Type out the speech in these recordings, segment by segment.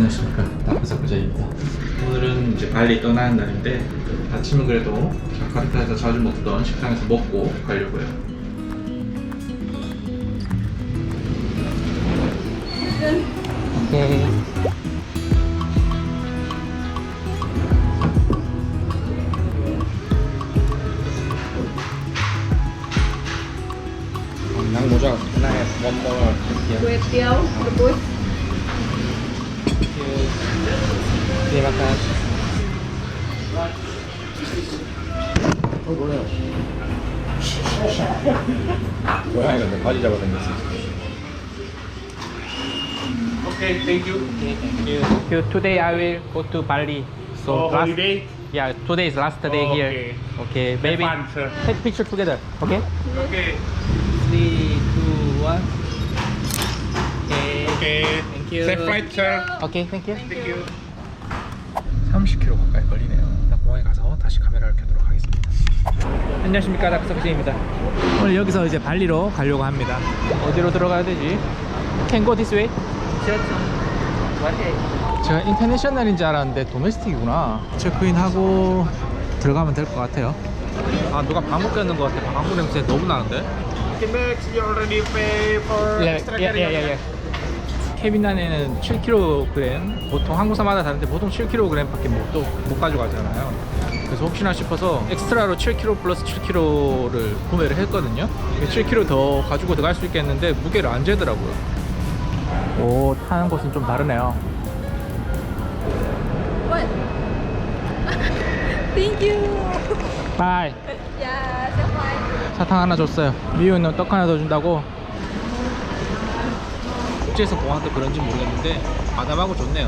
안녕하십니까 다크서클자입니다. 오늘은 이제 발리 떠나는 날인데 아침은 그래도 자카르타에서 자주 먹던 식당에서 먹고 가려고요. 오케이 이거 내 바지 잡아 당겼어. Okay, thank you. You, today I will go to Bali. So Oh, last, holiday? yeah, today is last day Oh, here. Okay, Have maybe fun, sir. take picture together. Okay. Okay. Three, two, one. Okay. Okay. Thank you. Safe flight, sir. Okay, thank you. Thank you. 30km 가까이 걸리네요. 나 공항에 가서 다시 카메라를 켜도록 하겠습니다. 안녕하십니까 닥터석시입니다. 오늘 여기서 이제 발리로 가려고 합니다. 어디로 들어가야 되지? Can go this way? 제가 인터내셔널인 줄 알았는데 도메스틱이구나. 체크인하고 들어가면 될 것 같아요. 아 누가 방구 꼈는 것 같아. 방구 냄새 너무 나는데. Max, you already pay for 예, extra 예, carry 예, 예, 예. 캐빈 안에는 7kg, 보통 항공사마다 다른데 보통 7kg밖에 못, 또, 못 가져가잖아요. 그래서 혹시나 싶어서 엑스트라로 7kg 플러스 7kg를 구매를 했거든요. 7kg 더 가지고 들어갈 수 있겠는데 무게를 안 재더라고요. 오, 타는 곳은 좀 다르네요. What? Thank you 바이. Yeah, so 사탕 하나 줬어요. 미우는 떡 하나 더 준다고. 국제에서 공항도 그런지 모르겠는데 아담하고 좋네요.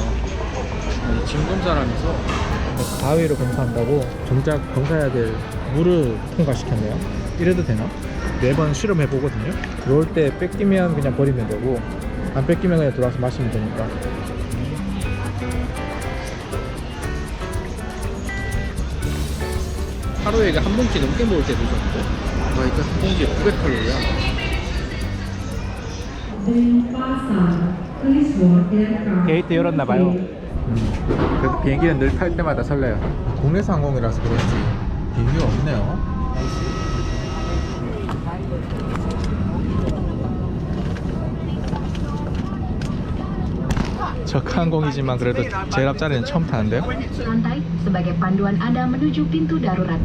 짐 검사라면서 바위로 검사한다고 정작 검사해야 될 물을 통과시켰네요. 이래도 되나? 매번 실험해 보거든요. 들어올 때 뺏기면 그냥 버리면 되고 안 뺏기면 그냥 들어와서 마시면 되니까. 하루에 이게 한 봉지 넘게 먹을 때도 있었는데 와 이거 한 봉지에 900칼로리야 게이트 열었나봐요 음, 그래도 비행기는 늘 탈 때마다 설레요. 국내선 항공이라서 그런지 비행기가 없네요. 저가항공이지만 그래도 제일 앞자리는 처음 타는데요. Lantai sebagai panduan Anda menuju pintu darurat.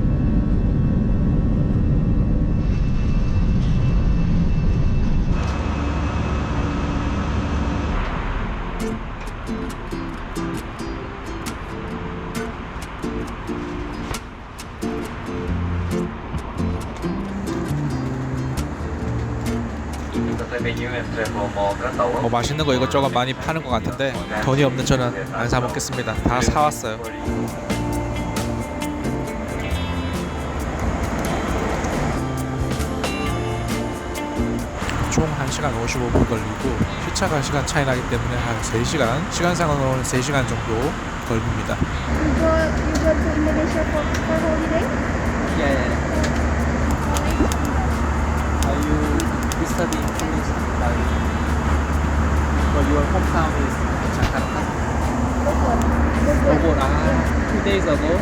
뭐 맛있는 거 이것저것 많이 파는 것 같은데 돈이 없는 저는 안 사 먹겠습니다. 다 사왔어요. 총 1시간 55분 걸리고 휴차가 시간 차이 나기 때문에 한 3시간 시간상으로는 3시간 정도 걸립니다. You go, you for, your hometown is Jakarta. Bogor. Ah, two days ago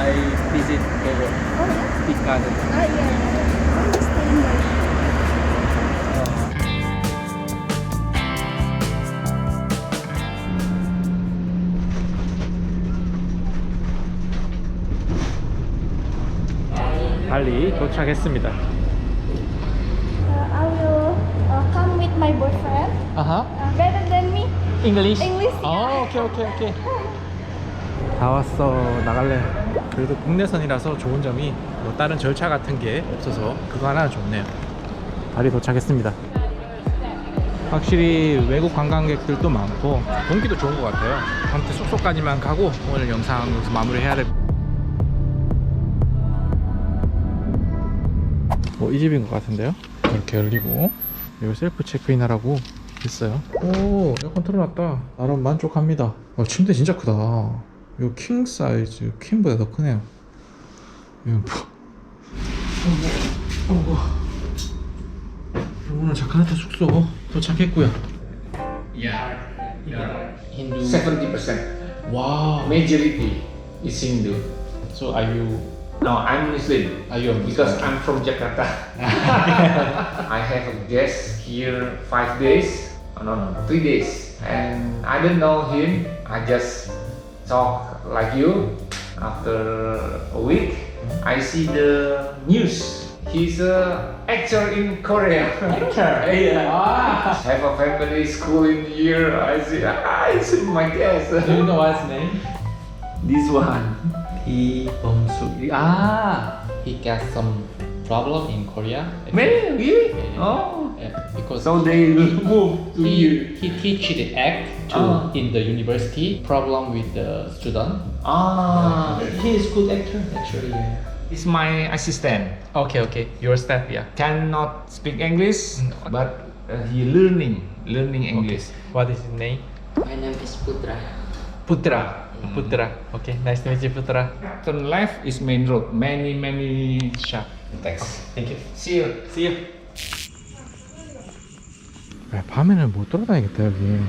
I visit Bogor, Oh yeah? Big Garden. Ah yeah, yeah, I'm just staying there 발리 도착했습니다. uh, I will uh, come with my boyfriend 아하. uh, Better than me English? English, 어, yeah. 오케이 오케이 오케이. 다 왔어. 나갈래. 그래도 국내선이라서 좋은 점이 뭐 다른 절차 같은 게 없어서 그거 하나 좋네요. 발리 도착했습니다. 확실히 외국 관광객들도 많고 공기도 좋은 것 같아요. 아무튼 숙소까지만 가고 오늘 영상 여기서 마무리해야 될. 뭐이 집인 것 같은데요? 이렇게 열리고 이거 셀프 체크인 하라고 있어요. 오, 에어컨 틀어놨다. 나름 만족합니다. 어, 침대 진짜 크다. 이거 킹 사이즈, 퀸보다 더 크네요. 이거 뭐. 어머, 어머. 오늘 자카르타 숙소 도착했고요. 이야, Hindu. Seventy percent. Wow. Majority is Hindu. So are you No, I'm Muslim. are you Because Muslim? I'm from Jakarta. I have a guest here five days. Oh, no, no, three days. And I don't know him. I just talk like you. After a week, I see the news. He's a actor in Korea. Actor? yeah. Have a family school in here. I see. Ah, it's my guest. Do you know what's name? this one. Lee Bong Suk. Ah, he got some problem in Korea. Man, really? Yeah. Oh. Yeah, because So they move to he, here. he teach the act to Ah. in the university. Problem with the student. Ah. He is good actor actually. Yeah. It's my assistant. Okay, okay. Your staff, yeah. Cannot speak English, Mm. but uh, he learning, learning English. What is his name? My name is Putra. Putra. Putra. Okay, nice to meet you, Putra. Turn left is main road. Many many shop. Thanks. Thank you. See you. See you. 야, 밤에는 못 돌아다니겠다 여기.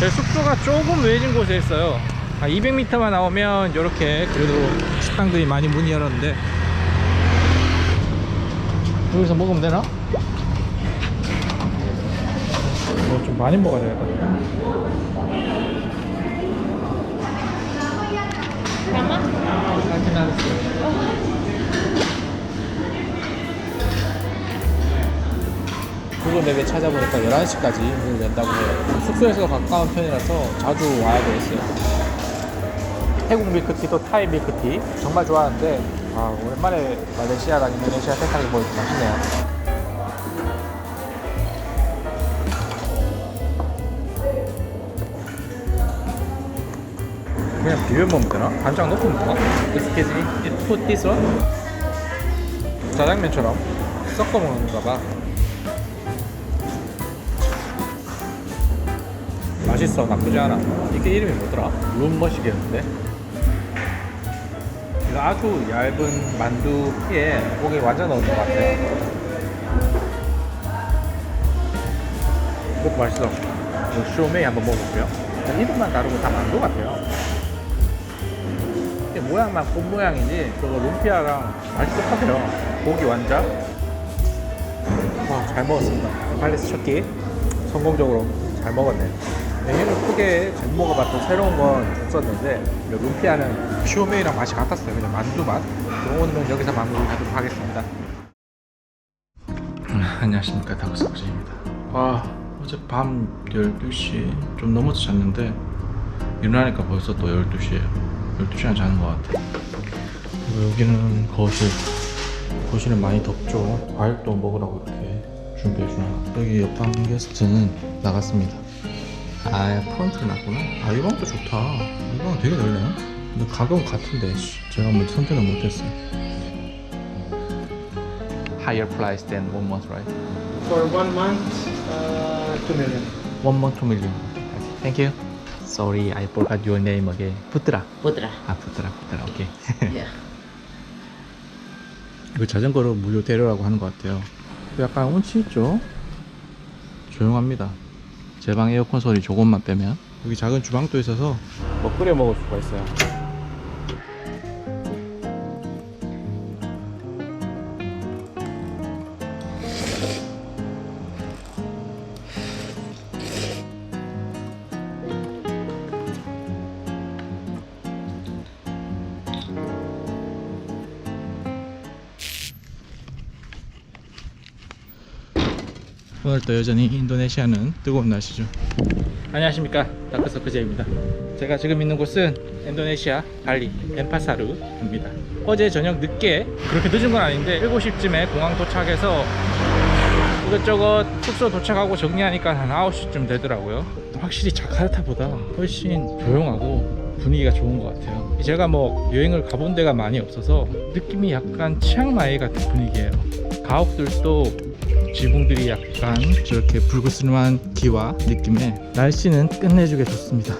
제 숙소가 조금 외진 곳에 있어요. 한 200m만 나오면 이렇게 그래도 식당들이 많이 문이 열었는데 여기서 먹으면 되나? 뭐 좀 많이 먹어야 되겠다. 구글 맵에 찾아보니까 11시까지 문을 연다고 해요. 숙소에서 가까운 편이라서 자주 와야 되겠어요. 태국 밀크티도 타이 밀크티 정말 좋아하는데 아, 오랜만에 말레이시아 랑 인도네시아 세상이 보니까 맛있네요. 그냥 비벼 먹으면 되나? 간장 넣고 먹나? Excuse me, it put this one? 짜장면처럼 섞어 먹는가 봐. 맛있어. 나쁘지 않아. 이게 이름이 뭐더라? 룸머시기였는데? 이거 아주 얇은 만두 피에 고기 완전 넣은 것 같아요. 이것도 맛있어. 쇼메이 한번 먹어볼게요. 이름만 다르고 다 만두 같아요. 이게 모양만 꽃 모양이지 그거 룸피아랑 맛이 똑같아요. 고기 완자. 와 잘 먹었습니다. 팔레스 첫끼 성공적으로 잘 먹었네 메뉴를 크게 잘 먹어봤던 새로운 건 없었는데 룸피아는 쇼메이랑 맛이 같았어요. 그냥 만두 맛? 오늘은 여기서 마무리하도록 하겠습니다. 안녕하십니까. 다크서브제입니다. 아 어제 밤 12시 좀 넘어서 잤는데 일어나니까 벌써 또 12시에요. 12시간 자는 것 같아 그리고 여기는 거실 거실은 많이 덥죠. 과일도 먹으라고 이렇게 준비해주나 여기 옆방 게스트는 나갔습니다 아 프론트 났구나 아 이 방도 좋다 이 방은 되게 넓네 근데 가격은 같은데 씨, 제가 뭐 선택을 못했어요 Higher price than one month right? For one month, uh, two million. One month two million Thank you Sorry I forgot your name again 푸트라 Putra. 아 푸트라 푸트라 오케이 yeah. 이거 자전거로 무료 데려라고 하는 것 같아요. 약간 운치 있죠? 조용합니다. 제 방 에어컨 소리 조금만 빼면 여기 작은 주방도 있어서 뭐 끓여 먹을 수가 있어요. 오늘도 여전히 인도네시아는 뜨거운 날씨죠. 안녕하십니까 다크서크제입니다. 제가 지금 있는 곳은 인도네시아 발리 엠파사루입니다. 어제 저녁 늦게 그렇게 늦은 건 아닌데 7시쯤에 공항 도착해서 이것저것 숙소 도착하고 정리하니까 한 9시쯤 되더라고요. 확실히 자카르타보다 훨씬 조용하고 분위기가 좋은 것 같아요. 제가 뭐 여행을 가본 데가 많이 없어서 느낌이 약간 치앙마이 같은 분위기예요. 가옥들도 지붕들이 약간 저렇게 붉으스름한 기와 느낌에 날씨는 끝내주게 좋습니다.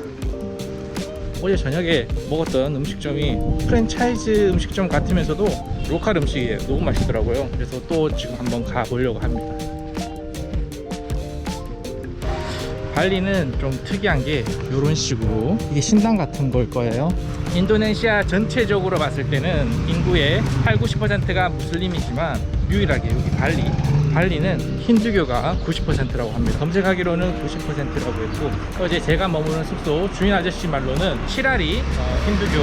어제 저녁에 먹었던 음식점이 프랜차이즈 음식점 같으면서도 로컬 음식이에요. 너무 맛있더라고요. 그래서 또 지금 한번 가보려고 합니다. 발리는 좀 특이한 게 이런 식으로 이게 신당 같은 걸 거예요. 인도네시아 전체적으로 봤을 때는 인구의 8, 90%가 무슬림이지만 유일하게 여기 발리 발리는 힌두교가 90%라고 합니다. 검색하기로는 90%라고 했고 어제 제가 머무는 숙소 주인 아저씨 말로는 칠알이 어, 힌두교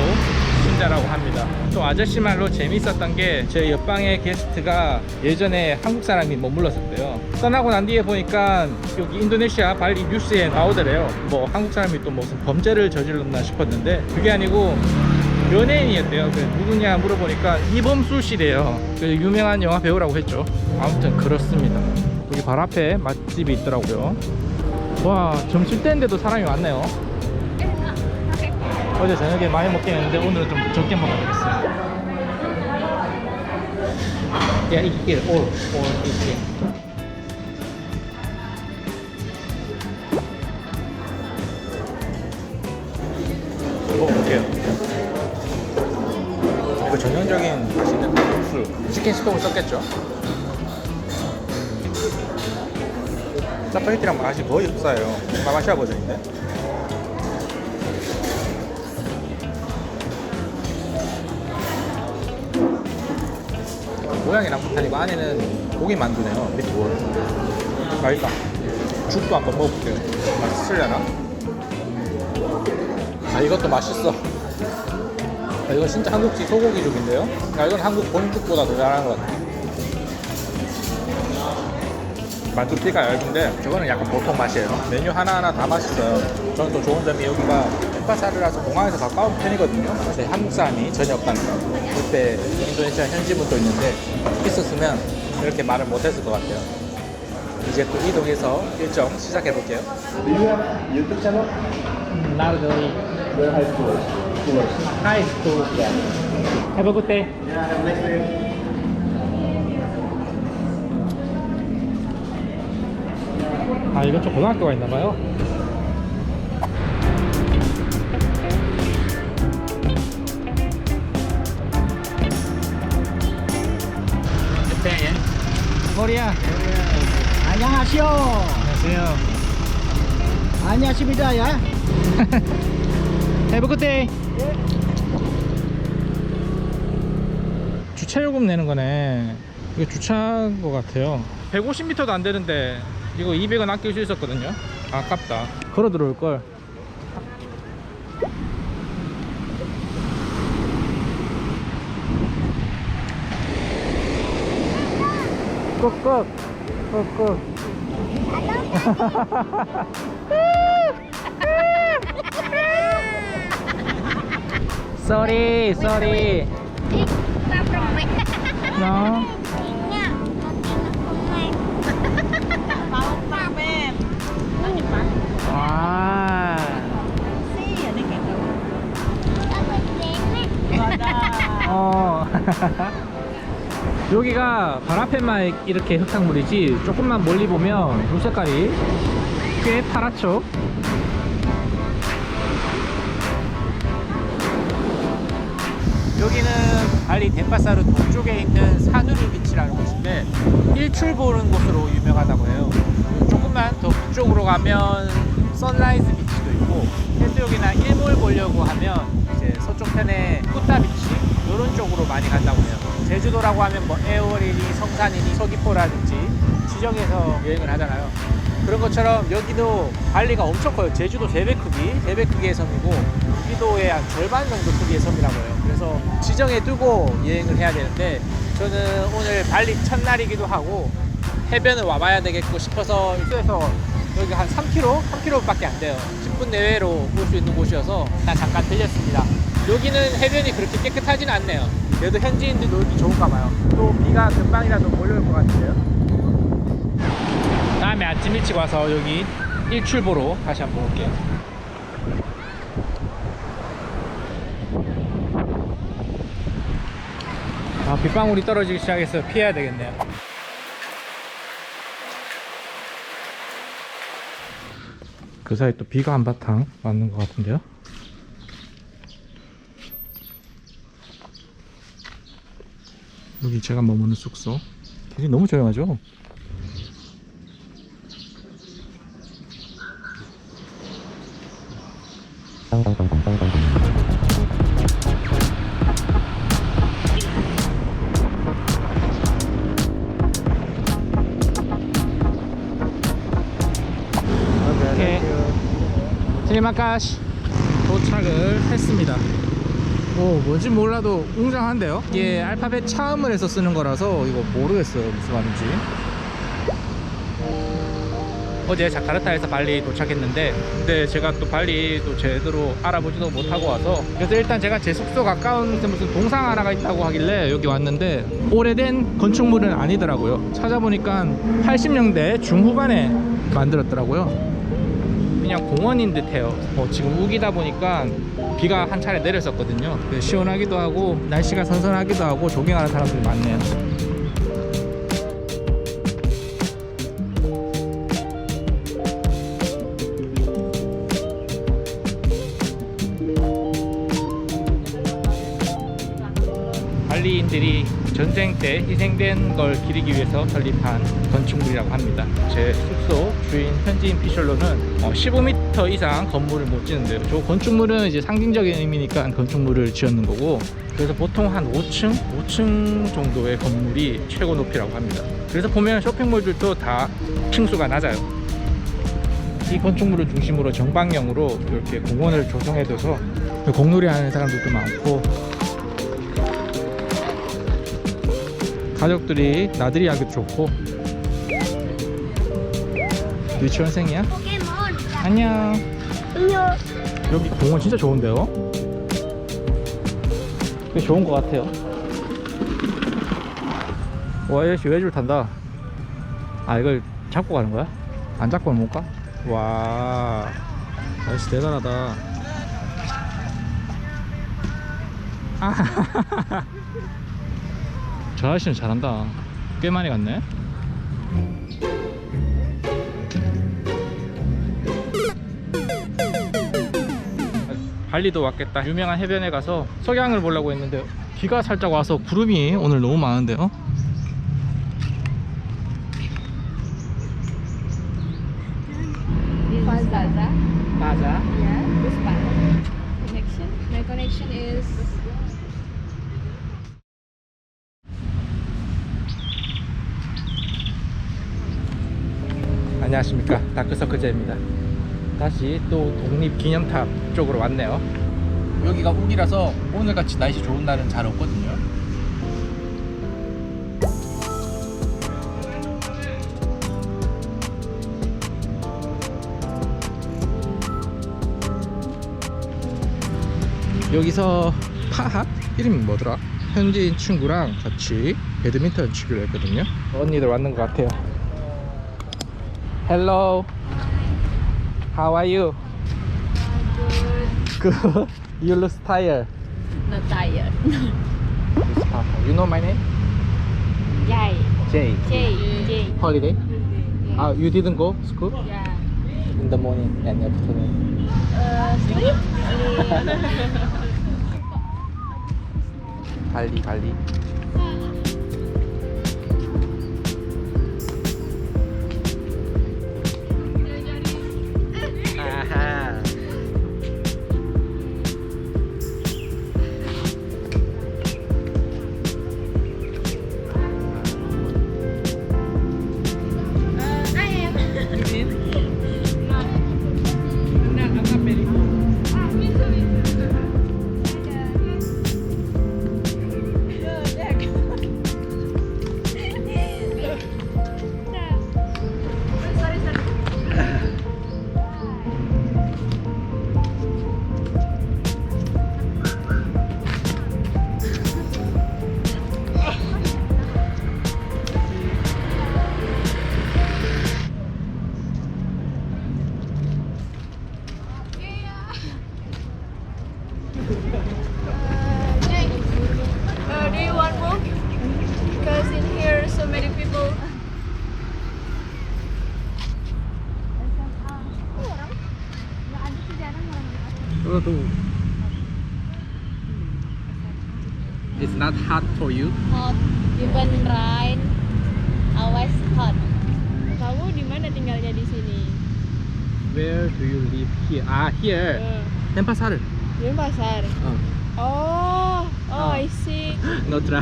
신자라고 합니다. 또 아저씨 말로 재밌었던 게 제 옆방의 게스트가 예전에 한국 사람이 머물렀었대요. 떠나고 난 뒤에 보니까 여기 인도네시아 발리 뉴스에 나오더래요. 뭐 한국 사람이 또 무슨 범죄를 저질렀나 싶었는데 그게 아니고 연예인이었대요. 그 누구냐 물어보니까 이범수 씨래요. 그 유명한 영화 배우라고 했죠. 아무튼 그렇습니다. 여기 바로 앞에 맛집이 있더라고요. 와 점심 때인데도 사람이 많네요. 어제 저녁에 많이 먹긴 했는데 오늘은 좀 적게 먹어야겠어요. 올, 올 이게. 치킨 스톡을 썼겠죠? 짜파게티랑 맛이 거의 흡사해요. 마마시아 버전인데. 모양이 남북한이고 안에는 고기 만두네요. 미트볼. 맛있다. 죽도 한번 먹어볼게요. 맛있으려나? 아 이것도 맛있어. 아, 이거 진짜 한국식 소고기 죽인데요? 아, 이건 한국 본죽보다 더 잘하는 것 같아. 만두 피가 얇은데 저거는 약간 보통 맛이에요. 메뉴 하나하나 다 맛있어요. 저는 또 좋은 점이 여기가 덴파사르라서 공항에서 가까운 편이거든요. 그래서 한국 사람이 전혀 없다는 거. 그때 인도네시아 현지분도 있는데 있었으면 이렇게 말을 못했을 것 같아요. 이제 또 이동해서 일정 시작해 볼게요. Do you have YouTube channel? Not really. Where high school? Schoolers. Hi, school. Have a good day. Yeah, have a nice day. 아 이건 좀 고등학교가 있나봐요 머리야 안녕하시오. 안녕하세요 안녕하십니다. 야. Have a good day 주차 요금 내는 거네. 이거 주차한 거 같아요. 150m도 안 되는데 이거 200원 아낄 수 있었거든요. 아깝다. 걸어 들어올 걸. 꾹꾹 꾹꾹 sorry sorry no. 아 Rồi đó. 어. 여기가 발 앞에만 이렇게 흙탕물이지 조금만 멀리 보면 물 색깔이 꽤 파랗죠 덴파사르 동쪽에 있는 사누리 비치라는 곳인데 일출 보는 곳으로 유명하다고 해요. 조금만 더 북쪽으로 가면 선라이즈 비치도 있고 해수욕이나 일몰 보려고 하면 이제 서쪽 편에 꾸따 비치 이런 쪽으로 많이 간다고 해요. 제주도라고 하면 뭐 애월이니 성산이니 서귀포라든지 지정해서 여행을 하잖아요. 그런 것처럼 여기도 발리가 엄청 커요. 제주도 3배 크기 3배 크기의 섬이고 여기도의 한 절반 정도 크기의 섬이라고 해요 그래서 지정해 두고 여행을 해야 되는데 저는 오늘 발리 첫날이기도 하고 해변을 와봐야 되겠고 싶어서 숙소에서 여기 한 3km? 3km밖에 안 돼요. 10분 내외로 볼 수 있는 곳이어서 나 잠깐 들렸습니다. 여기는 해변이 그렇게 깨끗하진 않네요. 그래도 현지인들 놀기 좋은가 봐요. 또 비가 금방이라도 몰려올 것 같은데요. 다음에 아침 일찍 와서 여기 일출 보러 다시 한번 올게요 빗방울이 떨어지기 시작해서 피해야 되겠네요. 그 사이 또 비가 한바탕 맞는 것 같은데요? 여기 제가 머무는 숙소. 되게 너무 조용하죠 트리마카시 도착을 했습니다. 오, 뭔지 몰라도 웅장한데요? 이게 알파벳 차음을 해서 쓰는 거라서 이거 모르겠어요. 무슨 말인지. 어제 자카르타에서 발리 도착했는데 근데 제가 또 발리 또 제대로 알아보지도 못하고 와서 그래서 일단 제가 제 숙소 가까운 데 무슨 동상 하나가 있다고 하길래 여기 왔는데 오래된 건축물은 아니더라고요 찾아보니까 80년대 중후반에 만들었더라고요 그냥 공원인 듯해요. 어, 지금 우기다 보니까 비가 한 차례 내렸었거든요. 그래서 시원하기도 하고 날씨가 선선하기도 하고 조깅하는 사람들이 많네요 전쟁 때 희생된 걸 기리기 위해서 설립한 건축물이라고 합니다. 제 숙소 주인 현지인 피셜로는 어, 15m 이상 건물을 못 짓는데요. 저 건축물은 이제 상징적인 의미니까 건축물을 지었는 거고 그래서 보통 한 5층, 5층 정도의 건물이 최고 높이라고 합니다. 그래서 보면 쇼핑몰들도 다 층수가 낮아요. 이 건축물을 중심으로 정방형으로 이렇게 공원을 조성해둬서 공놀이 하는 사람들도 많고 가족들이 나들이 하기도 좋고 유치원생이야? 안녕 여기 공원 진짜 좋은데요? 되게 좋은 것 같아요 와 아저씨 외줄 탄다 아 이걸 잡고 가는 거야? 안 잡고는 못 가? 와 아저씨 대단하다 아 저 아저씨는 잘한다. 꽤 많이 갔네. 발리도 왔겠다. 유명한 해변에 가서 석양을 보려고 했는데 비가 살짝 와서 구름이 오늘 너무 많은데요. Fazaza. 맞아. Yeah. This part. Connection. My connection is. 안녕하십니까. 다크서클제입니다. 다시 또 독립기념탑 쪽으로 왔네요. 여기가 우기라서 오늘같이 날씨 좋은 날은 잘 없거든요. 여기서 파학 이름이 뭐더라? 현지인 친구랑 같이 배드민턴 치기로 했거든요. 언니들 왔는 것 같아요 Hello. How are you? Good. you look tired. Not tired. You know my name? Jai. Jay. Jay. Jay. Holiday? Ah, you didn't go school? Yeah. In the morning and afternoon. Uh, sleep. 발리 발리. Uh, do you want? Because in here so many people. Tuh. It's not hot for you? Hot, even rain, always hot. Kamu di mana tinggalnya di sini? Where do you live here? Ah, here. Uh. sana. 파사르. Denpasar. 어. Oh, oh, Oh. I see. 너 트라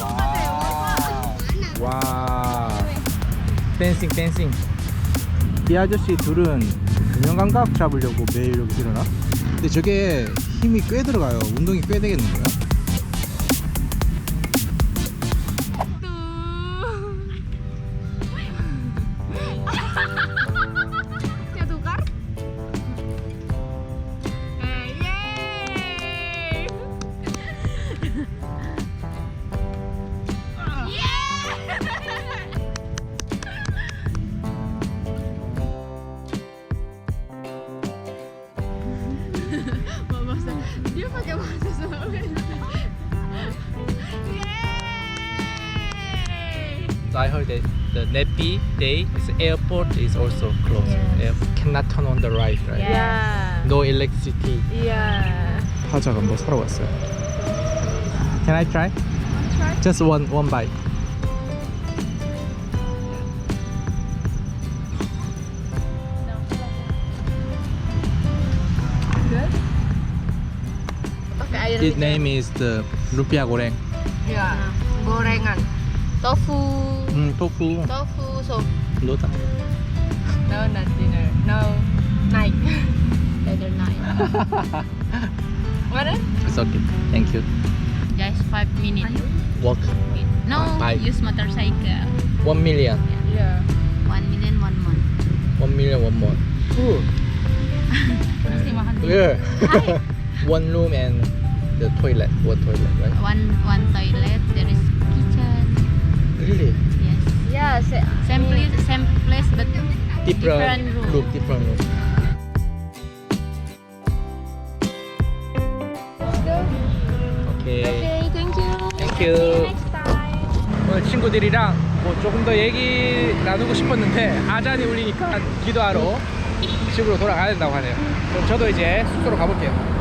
와. 와. 댄싱 댄싱. 이 아저씨 둘은 금연 감각 잡으려고 매일 여기 일어나? 근데 저게 힘이 꽤 들어가요. 운동이 꽤 되겠는 거야? that the Nepi day is airport is also closed. Air cannot turn on the right, right? Yeah. No electricity. Yeah. 화자가 뭐 사러 왔어요. Can I try? Try. Just one one bite. Good. Pakai air. Its name is the lumpia goreng. Ya. Gorengan. tofu. Mm, tofu. Tofu soup. Hello tayo. No, not dinner. No, night. Better night. what? It's okay. Thank you. Just five minutes. Walk. No, five. use motorcycle. One million. Yeah. yeah. One million one month. One million one month. Ooh. yeah. one room and the toilet. What toilet, right? One one toilet. Really? Yes. Yeah, Same place, same place, but Different, Different room. room. Different room. Let's go. Okay. Okay, thank you. Thank See you. you next time. 오늘 친구들이랑 뭐 조금 더 얘기 나누고 싶었는데 아잔이 울리니까 기도하러 집으로 돌아가야 된다고 하네요. 그럼 저도 이제 숙소로 가볼게요.